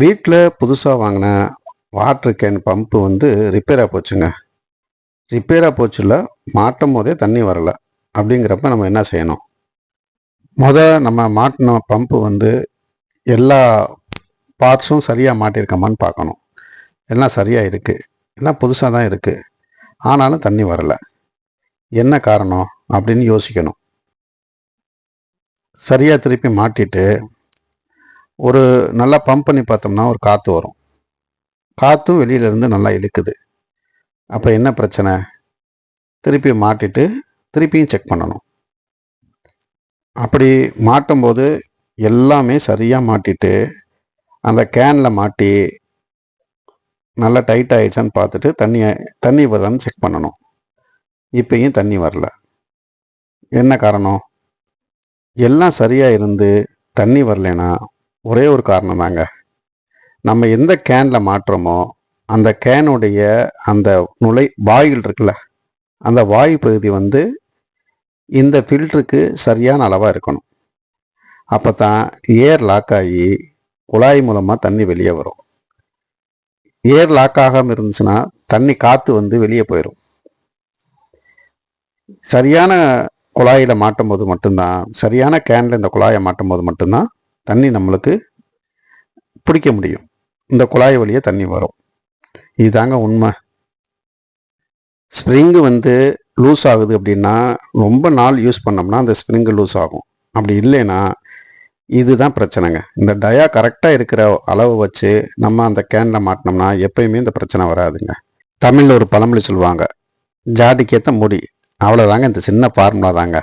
வீட்டில் புதுசாக வாங்கின வாட்ரு கேன் பம்பு வந்து ரிப்பேராக போச்சுங்க. ரிப்பேராக போச்சுல மாட்டும் போதே தண்ணி வரலை. அப்படிங்கிறப்ப நம்ம என்ன செய்யணும்? முத நம்ம மாட்டின பம்பு வந்து எல்லா பார்ட்ஸும் சரியாக மாட்டியிருக்கோமான்னு பார்க்கணும். எல்லாம் சரியாக இருக்குது எல்லாம் புதுசாக தான் இருக்குது ஆனாலும் தண்ணி வரலை. என்ன காரணம்? அப்படின்னு யோசிக்கணும். சரியாக திருப்பி மாட்டிட்டு ஒரு நல்லா பம்ப் பண்ணி பார்த்தோம்னா ஒரு காற்று வரும். காற்றும் வெளியிலேருந்து நல்லா இழுக்குது. அப்போ என்ன பிரச்சனை? திருப்பி மாட்டிட்டு திருப்பியும் செக் பண்ணணும். அப்படி மாட்டும்போது எல்லாமே சரியாக மாட்டிட்டு அந்த கேனில் மாட்டி நல்லா டைட் ஆகிடுச்சான்னு பார்த்துட்டு தண்ணியை தண்ணி வருதான்னு செக் பண்ணணும். இப்பயும் தண்ணி வரல. என்ன காரணம்? எல்லாம் சரியாக இருந்து தண்ணி வரலைன்னா ஒரே ஒரு காரணம் தாங்க நம்ம எந்த கேனில் மாட்டுறோமோ அந்த கேனுடைய அந்த நுழை வாயில் இருக்குல்ல அந்த வாயு பகுதி வந்து இந்த ஃபில்டருக்கு சரியான அளவாக இருக்கணும். அப்போ தான் ஏர் லாக் ஆகி குழாய் மூலமாக தண்ணி வெளியே வரும். ஏர் லாக் ஆகாமல் இருந்துச்சுன்னா தண்ணி காற்று வந்து வெளியே போயிடும் சரியான குழாயில் மாட்டும் போது மட்டும்தான் சரியான கேனில் இந்த குழாயை மாட்டும் போது மட்டும்தான் தண்ணி நம்மளுக்கு பிடிக்க முடியும். இந்த குழாய் வழியே தண்ணி வரும். இதுதாங்க உண்மை. ஸ்ப்ரிங்கு வந்து லூஸ் ஆகுது அப்படின்னா ரொம்ப நாள் யூஸ் பண்ணோம்னா அந்த ஸ்ப்ரிங்கு லூஸ் ஆகும். அப்படி இல்லைன்னா இதுதான் பிரச்சனைங்க. இந்த டயா கரெக்டாக இருக்கிற அளவு வச்சு நம்ம அந்த கேனில் மாட்டினோம்னா எப்பயுமே இந்த பிரச்சனை வராதுங்க. தமிழில் ஒரு பழமொழி சொல்லுவாங்க ஜாடிக்கேற்ற முடி. அவ்வளோதாங்க இந்த சின்ன ஃபார்முலா தாங்க.